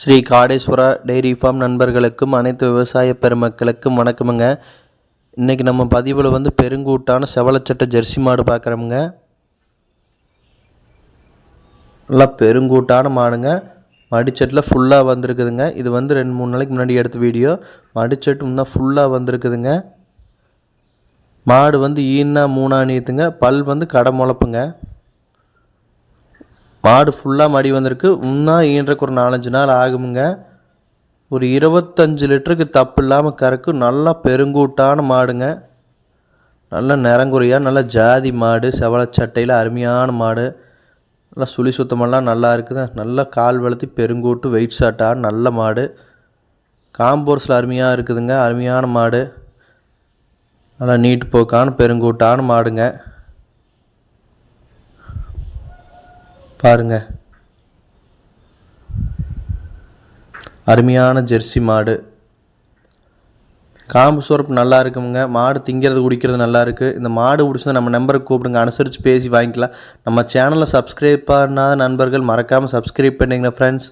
Sri Kadeswara dairy farm நண்பர்களுக்கும் அனைத்து விவசாய பெருமக்களுக்கும் வணக்கமுங்க. இன்றைக்கி நம்ம பதிவில் வந்து பெருங்கூட்டான செவலச்சட்டை ஜெர்சி மாடு பார்க்குறோமுங்க நல்லா பெருங்கூட்டான மாடுங்க. மடிச்சட்டில் ஃபுல்லாக வந்திருக்குதுங்க. இது வந்து ரெண்டு மூணு நாளைக்கு முன்னாடி எடுத்த வீடியோ. மடிச்சட்டு இன்னும் ஃபுல்லாக வந்திருக்குதுங்க. மாடு வந்து ஈன்னா மூணா நீத்துங்க. பல் வந்து கடை முளப்புங்க. மாடு ஃபுல்லாக மடி வந்திருக்கு. இன்னும் ஈன்றக்கு ஒரு நாலஞ்சு நாள் ஆகுமுங்க. ஒரு இருபத்தஞ்சு லிட்டருக்கு தப்பு இல்லாமல் கறக்கும் நல்லா பெருங்கூட்டான மாடுங்க. நல்ல நிறங்குறையாக நல்ல ஜாதி மாடு செவலச்சட்டையில் அருமையான மாடு. நல்லா சுழி சுத்தமெல்லாம் நல்லா இருக்குது நல்லா கால் வளர்த்தி பெருங்கூட்டு வெயிட் ஷாட்டான நல்ல மாடு. காம்போர்ஸில் அருமையாக இருக்குதுங்க. அருமையான மாடு. நல்லா நீட்டு போக்கான பெருங்கூட்டான மாடுங்க. பாருங்க. அருமையான ஜெர்சி மாடு. காம்பு சோரப்பு நல்லா இருக்குங்க மாடு திங்கிறது குடிக்கிறது நல்லா இருக்குது இந்த மாடு பிடிச்சதை நம்ம நம்பருக்கு கூப்பிடுங்க. அனுசரித்து பேசி வாங்கிக்கலாம். நம்ம சேனலை சப்ஸ்கிரைப் பண்ணாத நண்பர்கள் மறக்காமல் சப்ஸ்கிரைப் பண்ணிங்க ஃப்ரெண்ட்ஸ்